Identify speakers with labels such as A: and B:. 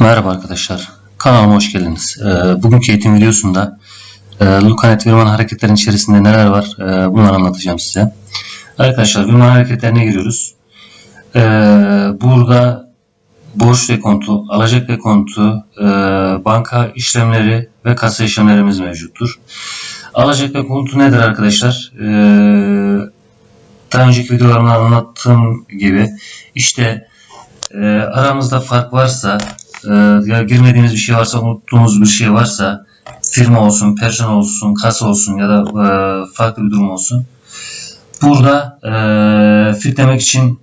A: Merhaba arkadaşlar. Kanalıma hoş geldiniz. Ee, bugünkü eğitim videosunda e, Lucanet Virman hareketlerin içerisinde neler var e, bunları anlatacağım size. Arkadaşlar Virman hareketlerine giriyoruz. Ee, burada borç dekontu, alacak dekontu, e, banka işlemleri ve kasa işlemlerimiz mevcuttur. Alacak dekontu nedir arkadaşlar? Ee, daha önceki videolarımda anlattığım gibi işte e, aramızda fark varsa e, ya girmediğimiz bir şey varsa unuttuğumuz bir şey varsa firma olsun, personel olsun, kasa olsun ya da e, farklı bir durum olsun. Burada e, fitlemek için